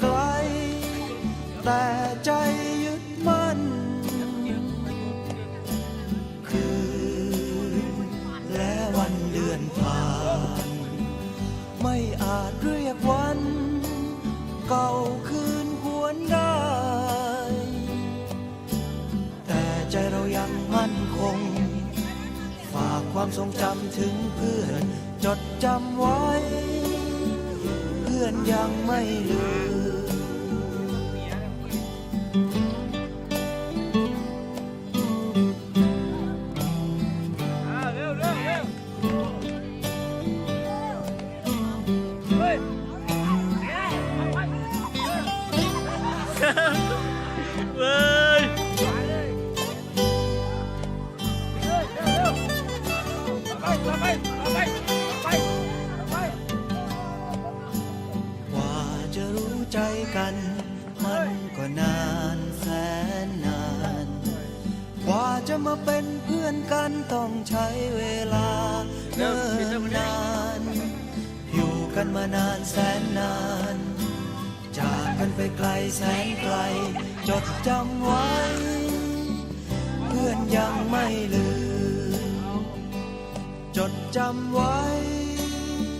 ไกล แต่ใจยึดมั่น คืนและวันเดือนผ่าน ไม่อาจเรียกวัน เก่าคืนหวนได้ แต่ใจเรายังมั่นคง ฝากความทรงจำถึงเพื่อน จดจำไว้ อนยังไม่ลืม มาเป็นเพื่อนกันต้องใช้เวลาเนิ่นนาน อยู่กันมานานแสนนาน จากกันไปไกลแสนไกล จดจำไว้ เพื่อนยังไม่ลืม จดจำไว้